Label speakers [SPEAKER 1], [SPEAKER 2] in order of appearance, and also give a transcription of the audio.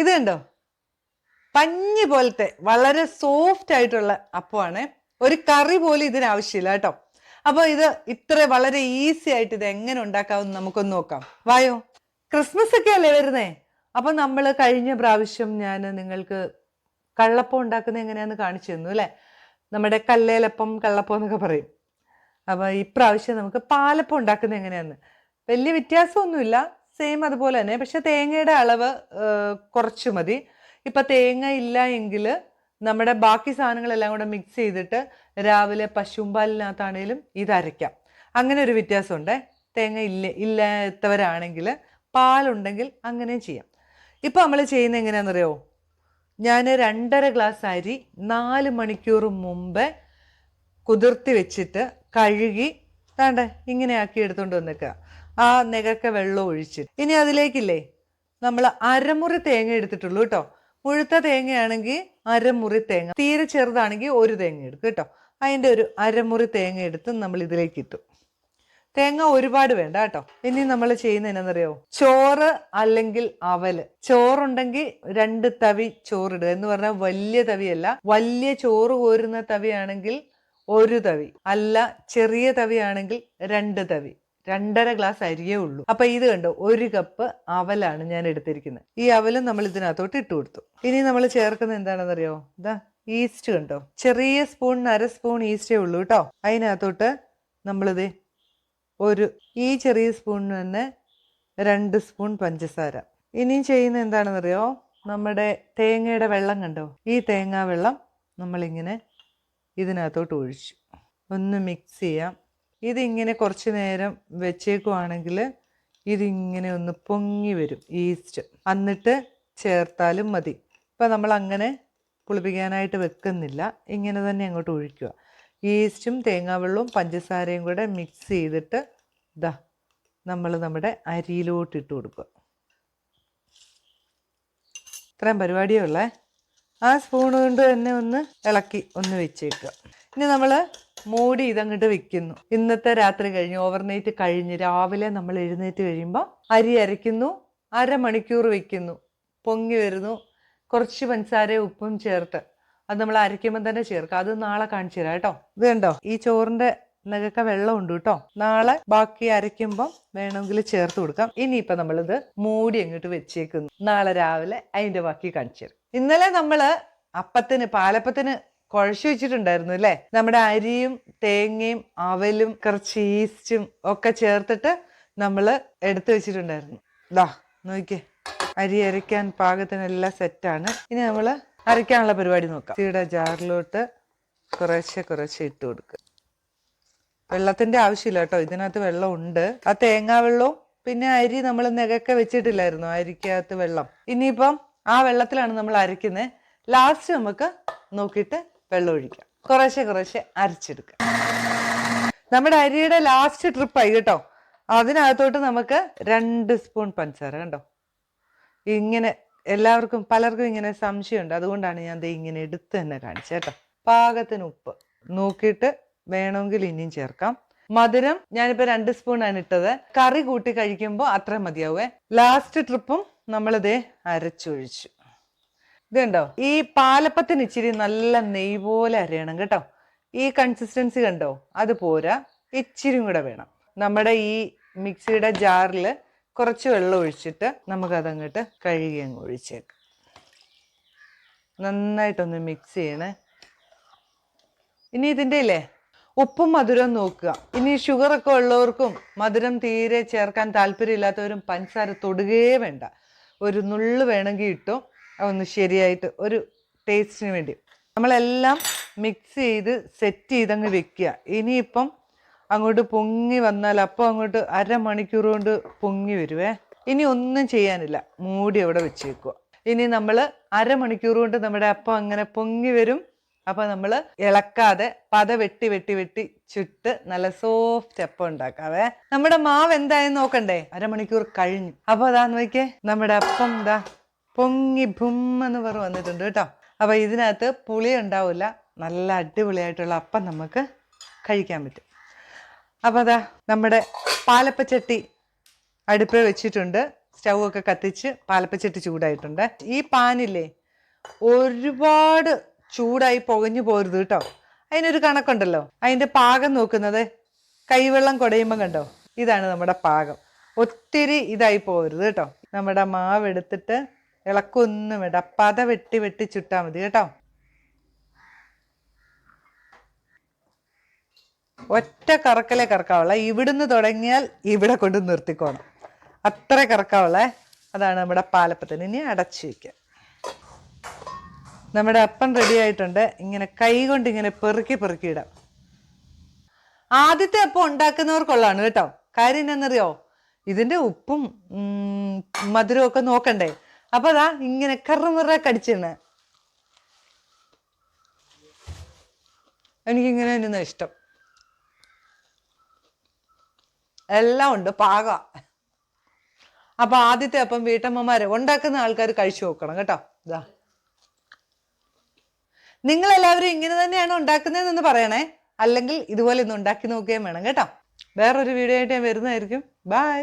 [SPEAKER 1] ഇത് കണ്ടോ? പഞ്ഞി പോലത്തെ വളരെ സോഫ്റ്റ് ആയിട്ടുള്ള അപ്പമാണ്. ഒരു കറി പോലും ഇതിന് ആവശ്യമില്ല കേട്ടോ. അപ്പോൾ ഇത് ഇത്ര വളരെ ഈസി ആയിട്ട് ഇത് എങ്ങനെ ഉണ്ടാക്കാമെന്ന് നമുക്കൊന്ന് നോക്കാം. വായോ? ക്രിസ്മസ് ഒക്കെ അല്ലേ വരുന്നേ? അപ്പൊ നമ്മൾ കഴിഞ്ഞ പ്രാവശ്യം ഞാൻ നിങ്ങൾക്ക് കള്ളപ്പം ഉണ്ടാക്കുന്നത് എങ്ങനെയാന്ന് കാണിച്ചു തന്നു അല്ലേ? നമ്മുടെ കല്ലേലപ്പം കള്ളപ്പം എന്നൊക്കെ പറയും. അപ്പൊ ഇപ്രാവശ്യം നമുക്ക് പാലപ്പം ഉണ്ടാക്കുന്നത് എങ്ങനെയാന്ന്? വലിയ വ്യത്യാസമൊന്നുമില്ല. സെയിം അതുപോലെ തന്നെ. പക്ഷെ തേങ്ങയുടെ അളവ് കുറച്ച് മതി. ഇപ്പം തേങ്ങ ഇല്ല എങ്കിൽ നമ്മുടെ ബാക്കി സാധനങ്ങളെല്ലാം കൂടെ മിക്സ് ചെയ്തിട്ട് രാവിലെ പശുമ്പാലിനകത്താണേലും ഇത് അരയ്ക്കാം. അങ്ങനെ ഒരു വ്യത്യാസമുണ്ട്. തേങ്ങ ഇല്ല ഇല്ലാത്തവരാണെങ്കിൽ പാലുണ്ടെങ്കിൽ അങ്ങനെ ചെയ്യാം. ഇപ്പം നമ്മൾ ചെയ്യുന്ന എങ്ങനെയാണെന്നറിയോ? ഞാൻ രണ്ടര ഗ്ലാസ് അരി നാല് മണിക്കൂർ മുമ്പേ കുതിർത്തി വെച്ചിട്ട് കഴുകി താണ്ടേ ഇങ്ങനെ ആക്കി എടുത്തുകൊണ്ട് വന്നേക്കുക ആ നികക്ക വെള്ളം ഒഴിച്ച്. ഇനി അതിലേക്കില്ലേ നമ്മൾ അരമുറി തേങ്ങ എടുത്തിട്ടുള്ളൂ കേട്ടോ. മുഴുത്ത തേങ്ങയാണെങ്കിൽ അരമുറി തേങ്ങ തീരെ ചെറുതാണെങ്കിൽ ഒരു തേങ്ങ എടുക്കും കേട്ടോ. അതിന്റെ ഒരു അരമുറി തേങ്ങ എടുത്ത് നമ്മൾ ഇതിലേക്ക് ഇട്ടു തേങ്ങ ഒരുപാട് വേണ്ട കേട്ടോ. ഇനി നമ്മൾ ചെയ്യുന്ന എന്നറിയോ ചോറ് അല്ലെങ്കിൽ അവൽ. ചോറുണ്ടെങ്കിൽ രണ്ട് തവി ചോറിടുക. എന്ന് പറഞ്ഞാൽ വലിയ തവിയല്ല വലിയ ചോറ് കോരുന്ന തവിയാണെങ്കിൽ ഒരു തവി. അല്ല ചെറിയ തവിയാണെങ്കിൽ രണ്ട് തവി. രണ്ടര ഗ്ലാസ് അരിയേ ഉള്ളൂ. അപ്പൊ ഇത് കണ്ടോ ഒരു കപ്പ് അവലാണ് ഞാൻ എടുത്തിരിക്കുന്നത്. ഈ അവലും നമ്മൾ ഇതിനകത്തോട്ട് ഇട്ട് കൊടുത്തു. ഇനി നമ്മൾ ചേർക്കുന്നത് എന്താണെന്നറിയോ? ഇതാ ഈസ്റ്റ് കണ്ടോ? ചെറിയ സ്പൂൺ അര സ്പൂൺ ഈസ്റ്റേ ഉള്ളൂ കേട്ടോ. അതിനകത്തോട്ട് നമ്മളിത് ഒരു ഈ ചെറിയ സ്പൂണിന് തന്നെ രണ്ട് സ്പൂൺ പഞ്ചസാര. ഇനിയും ചെയ്യുന്ന എന്താണെന്നറിയോ? നമ്മുടെ തേങ്ങയുടെ വെള്ളം കണ്ടോ? ഈ തേങ്ങാ വെള്ളം നമ്മളിങ്ങനെ ഇതിനകത്തോട്ട് ഒഴിച്ചു. ഒന്ന് മിക്സ് ചെയ്യാം. ഇതിങ്ങനെ കുറച്ച് നേരം വെച്ചേക്കുവാണെങ്കിൽ ഇതിങ്ങനെ ഒന്ന് പൊങ്ങി വരും ഈസ്റ്റ്. എന്നിട്ട് ചേർത്താലും മതി. ഇപ്പം നമ്മൾ അങ്ങനെ പുളിപ്പിക്കാനായിട്ട് വെക്കുന്നില്ല. ഇങ്ങനെ തന്നെ അങ്ങോട്ട് ഒഴിക്കുക. ഈസ്റ്റും തേങ്ങാവെള്ളവും പഞ്ചസാരയും കൂടെ മിക്സ് ചെയ്തിട്ട് ഇതാ നമ്മൾ നമ്മുടെ അരിയിലോട്ട് ഇട്ട് കൊടുക്കുക. ഇത്രയും പരിപാടിയേ ഉള്ളേ. ആ സ്പൂൺ കൊണ്ട് തന്നെ ഒന്ന് ഇളക്കി ഒന്ന് വെച്ചേക്കുക. ഇനി നമ്മൾ മൂടി ഇതങ്ങോട്ട് വെക്കുന്നു. ഇന്നത്തെ രാത്രി കഴിഞ്ഞ് ഓവർനൈറ്റ് കഴിഞ്ഞ് രാവിലെ നമ്മൾ എഴുന്നേറ്റ് കഴിയുമ്പോൾ അരി അരയ്ക്കുന്നു അരമണിക്കൂർ വെക്കുന്നു. പൊങ്ങി വരുന്നു. കുറച്ച് പഞ്ചസാര ഉപ്പും ചേർത്ത് അത് നമ്മൾ അരയ്ക്കുമ്പോൾ തന്നെ ചേർക്കുക അത് നാളെ കാണിച്ചു തരാം കേട്ടോ. ഇത് കണ്ടോ? ഈ ചോറിന്റെ നഗക്ക വെള്ളം ഉണ്ട് കേട്ടോ. നാളെ ബാക്കി അരയ്ക്കുമ്പം വേണമെങ്കിൽ ചേർത്ത് കൊടുക്കാം. ഇനിയിപ്പോൾ നമ്മളിത് മൂടി അങ്ങോട്ട് വെച്ചേക്കുന്നു. നാളെ രാവിലെ അതിന്റെ ബാക്കി കാണിച്ചു തരും. ഇന്നലെ നമ്മൾ അപ്പത്തിന് പാലപ്പത്തിന് കുഴച്ചു വെച്ചിട്ടുണ്ടായിരുന്നു അല്ലേ? നമ്മുടെ അരിയും തേങ്ങയും അവലും കുറച്ച് ഈസ്റ്റും ഒക്കെ ചേർത്തിട്ട് നമ്മൾ എടുത്തു വെച്ചിട്ടുണ്ടായിരുന്നു. ദാ നോക്കിയേ. അരി അരയ്ക്കാൻ പാകത്തിനെല്ലാം സെറ്റാണ് ഇനി നമ്മൾ അരയ്ക്കാനുള്ള പരിപാടി നോക്കാം. ചീട ജാറിലോട്ട് കുറേശ്ശെ കുറേശ്ശെ ഇട്ട് കൊടുക്കുക വെള്ളത്തിന്റെ ആവശ്യമില്ല കേട്ടോ. ഇതിനകത്ത് വെള്ളം ഉണ്ട് ആ തേങ്ങാ വെള്ളവും പിന്നെ അരി നമ്മൾ നെകക്കെ വെച്ചിട്ടില്ലായിരുന്നു അരിക്കകത്ത് വെള്ളം. ഇനിയിപ്പം ആ വെള്ളത്തിലാണ് നമ്മൾ അരയ്ക്കുന്നത് ലാസ്റ്റ് നമുക്ക് നോക്കിയിട്ട് വെള്ളം ഒഴിക്കാം കുറേശ്ശെ കുറേശ്ശെ അരച്ചെടുക്കുക. നമ്മുടെ അരിയുടെ ലാസ്റ്റ് ട്രിപ്പായി കേട്ടോ. അതിനകത്തോട്ട് നമുക്ക് രണ്ട് സ്പൂൺ പഞ്ചസാര കണ്ടോ? ഇങ്ങനെ എല്ലാവർക്കും പലർക്കും ഇങ്ങനെ സംശയമുണ്ട്. അതുകൊണ്ടാണ് ഞാൻ ഇങ്ങനെ എടുത്ത് തന്നെ കാണിച്ചത് കേട്ടോ. പാകത്തിന് ഉപ്പ് നോക്കിയിട്ട് വേണമെങ്കിൽ ഇനിയും ചേർക്കാം. മധുരം ഞാനിപ്പോൾ രണ്ട് സ്പൂൺ ആണ് ഇട്ടത്. കറി കൂട്ടി കഴിക്കുമ്പോൾ അത്ര മതിയാവേ. ലാസ്റ്റ് ട്രിപ്പും നമ്മളിതേ അരച്ചൊഴിച്ചു. ഇത് കണ്ടോ ഈ പാലപ്പത്തിന് ഇച്ചിരി നല്ല നെയ് പോലെ അരയണം കേട്ടോ. ഈ കൺസിസ്റ്റൻസി കണ്ടോ? അത് പോരാ. ഇച്ചിരി കൂടെ വേണം. നമ്മുടെ ഈ മിക്സിയുടെ ജാറിൽ കുറച്ച് വെള്ളം ഒഴിച്ചിട്ട് നമുക്കതങ്ങോട്ട് കഴുകി അങ്ങ് ഒഴിച്ചേക്കാം. നന്നായിട്ടൊന്ന് മിക്സ് ചെയ്യണേ. ഇനി ഇതിന്റെ ഇല്ലേ? ഉപ്പും മധുരവും നോക്കുക. ഇനി ഷുഗർ ഒക്കെ ഉള്ളവർക്കും മധുരം തീരെ ചേർക്കാൻ താല്പര്യമില്ലാത്തവരും പഞ്ചസാര തൊടുകയേ വേണ്ട. ഒരു നുള്ളു വേണമെങ്കിൽ ഇട്ടോ. ഒന്ന് ശരിയായിട്ട് ഒരു ടേസ്റ്റിന് വേണ്ടി. നമ്മളെല്ലാം മിക്സ് ചെയ്ത് സെറ്റ് ചെയ്തങ്ങ് വെക്കുക. ഇനിയിപ്പം അങ്ങോട്ട് പൊങ്ങി വന്നാൽ അപ്പം അങ്ങോട്ട് അരമണിക്കൂർ കൊണ്ട് പൊങ്ങി വരുവേ. ഇനി ഒന്നും ചെയ്യാനില്ല. മൂടി അവിടെ വെച്ചേക്കുക. ഇനി നമ്മൾ അരമണിക്കൂർ കൊണ്ട് നമ്മുടെ അപ്പം അങ്ങനെ പൊങ്ങി വരും. അപ്പൊ നമ്മൾ ഇളക്കാതെ പത വെട്ടി വെട്ടി വെട്ടി ചുട്ട് നല്ല സോഫ്റ്റ് അപ്പം ഉണ്ടാക്കാവേ. നമ്മുടെ മാവ് എന്തായെന്ന് നോക്കണ്ടേ? അരമണിക്കൂർ കഴിഞ്ഞു. അപ്പോൾ അതാ നോക്കിയേ. നമ്മുടെ അപ്പം ഇതാ പൊങ്ങി ഭും എന്ന് പറ വന്നിട്ടുണ്ട് കേട്ടോ. അപ്പോൾ ഇതിനകത്ത് പുളി ഉണ്ടാവില്ല നല്ല അടിപൊളിയായിട്ടുള്ള അപ്പം നമുക്ക് കഴിക്കാൻ പറ്റും. അപ്പോൾ അതാ നമ്മുടെ പാലപ്പച്ചട്ടി അടുപ്പിൽ വെച്ചിട്ടുണ്ട്. സ്റ്റൗ ഒക്കെ കത്തിച്ച് പാലപ്പച്ചട്ടി ചൂടായിട്ടുണ്ട്. ഈ പാനില്ലേ ഒരുപാട് ചൂടായി പുകഞ്ഞു പോരുത് കേട്ടോ. അതിനൊരു കണക്കുണ്ടല്ലോ. അതിന്റെ പാകം നോക്കുന്നത് കൈവെള്ളം കുടയുമ്പോൾ കണ്ടോ? ഇതാണ് നമ്മുടെ പാകം. ഒത്തിരി ഇതായി പോകരുത് കേട്ടോ. നമ്മുടെ മാവ് എടുത്തിട്ട് ഇളക്കൊന്നും വേണ്ട. പത വെട്ടി വെട്ടി ചുട്ടാൽ മതി കേട്ടോ. ഒറ്റ കറക്കലേ കറക്കാവുള്ള. ഇവിടുന്ന് തുടങ്ങിയാൽ ഇവിടെ കൊണ്ട് നിർത്തിക്കോണം. അത്ര കറക്കാവുള്ളേ. അതാണ് നമ്മുടെ പാലപ്പത്തിന്. ഇനി അടച്ചു വയ്ക്കുക നമ്മുടെ അപ്പം റെഡി ആയിട്ടുണ്ട്. ഇങ്ങനെ കൈ കൊണ്ട് ഇങ്ങനെ പെറുക്കി ഇടാം. ആദ്യത്തെ അപ്പം ഉണ്ടാക്കുന്നവർക്കുള്ളതാണ് കേട്ടോ. കാര്യം എന്നറിയോ ഇതിന്റെ ഉപ്പും മധുരവും ഒക്കെ നോക്കണ്ടേ? അപ്പൊ അതാ ഇങ്ങനെ കറുമുറ കടിച്ചെന്ന്. എനിക്കിങ്ങനെ തന്നെയാ ഇഷ്ടം. എല്ലാം ഉണ്ട് പാക. അപ്പൊ ആദ്യത്തെ അപ്പം വീട്ടമ്മമാരെ ഉണ്ടാക്കുന്ന ആൾക്കാർ കഴിച്ചു നോക്കണം കേട്ടോ. ഇതാ നിങ്ങൾ എല്ലാവരും ഇങ്ങനെ തന്നെയാണ് ഉണ്ടാക്കുന്നതെന്ന് പറയണേ? അല്ലെങ്കിൽ ഇതുപോലെ ഒന്ന് ഉണ്ടാക്കി നോക്കുകയും വേണം കേട്ടോ. വേറൊരു വീഡിയോ ആയിട്ട് ഞാൻ വരുന്നതായിരിക്കും. ബൈ